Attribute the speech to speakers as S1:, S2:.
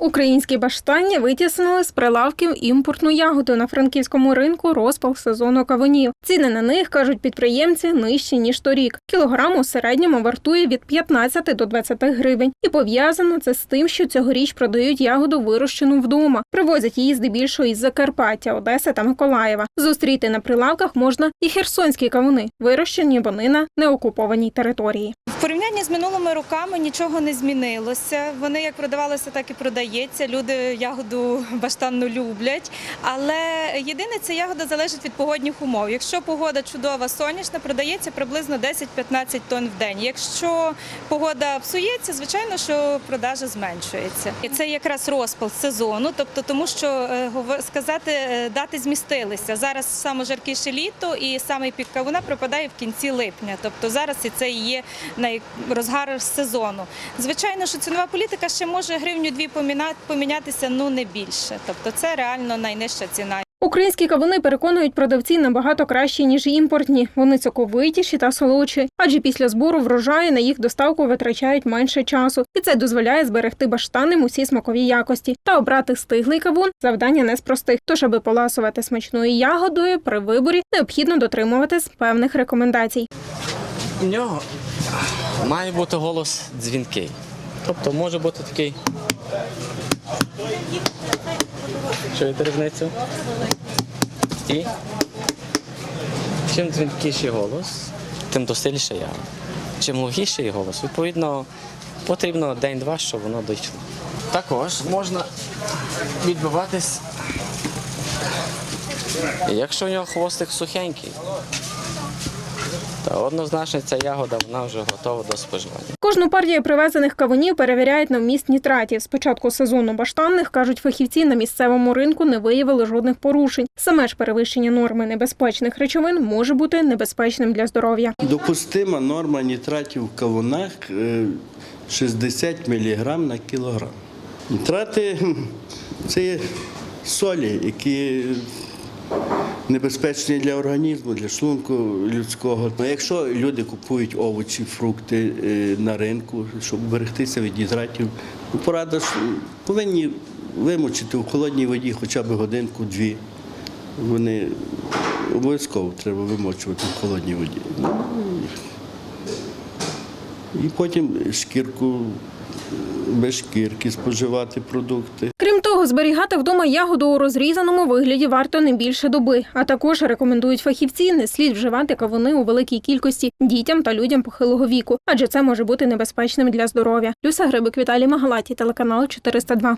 S1: Українські баштання витіснили з прилавків імпортну ягоду на франківському ринку розпал сезону кавунів. Ціни на них кажуть підприємці нижчі ніж торік. Кілограм у середньому вартує від 15 до 20 гривень. І пов'язано це з тим, що цьогоріч продають ягоду вирощену вдома. Привозять її здебільшого із Закарпаття, Одеси та Миколаєва. Зустріти на прилавках можна і херсонські кавуни, вирощені вони на неокупованій території.
S2: В порівнянні з минулими роками нічого не змінилося. Вони як продавалися, так і продається. Люди ягоду баштанну люблять. Але єдине, ця ягода залежить від погодних умов. Якщо погода чудова, сонячна, продається приблизно 10-15 тонн в день. Якщо погода псується, звичайно, що продажа зменшується. І це якраз розпал сезону, тобто тому, що е, сказати, е, дати змістилися. Зараз саме жаркіше літо, і саме пік кавуна припадає в кінці липня. Тобто зараз і це є найрозгар сезону. Звичайно, що цінова політика ще може гривню-дві поміна- помінятися, ну не більше. Тобто це реально найнижча ціна.
S1: Українські кавуни переконують продавці набагато кращі, ніж імпортні. Вони соковитіші та солодші, адже після збору врожаю на їх доставку витрачають менше часу, і це дозволяє зберегти баштанам усі смакові якості. Та обрати стиглий кавун завдання не з простих. Тож, аби поласувати смачною ягодою, при виборі необхідно дотримуватись певних рекомендацій.
S3: У нього має бути голос дзвінкий. Тобто може бути такий. Чуєте різницю? І чим дзвінкіший голос, тим достильніше я. Чим глухіший голос, відповідно, потрібно день-два, щоб воно дійшло. Також можна відбиватись. Якщо у нього хвостик сухенький, однозначно ця ягода вона вже готова до споживання.
S1: Кожну партію привезених кавунів перевіряють на вміст нітратів. З початку сезону баштанних, кажуть фахівці, на місцевому ринку не виявили жодних порушень. Саме ж перевищення норми небезпечних речовин може бути небезпечним для здоров'я.
S4: Допустима норма нітратів в кавунах е, 60 мг на кілограм. Нітрати це є солі, які небезпечні для організму, для шлунку людського. Ну, Якщо люди купують овочі, фрукти е, на ринку, щоб берегтися від нітратів, ну, порада повинні вимочити в холодній воді хоча б годинку-дві. Вони обов'язково треба вимочувати в холодній воді. Ну, і потім шкірку без шкірки споживати продукти.
S1: Того, зберігати вдома ягоду у розрізаному вигляді варто не більше доби. А також рекомендують фахівці не слід вживати кавуни у великій кількості дітям та людям похилого віку, адже це може бути небезпечним для здоров'я. Люся Грибик, Віталій Магалаті, телеканал 402.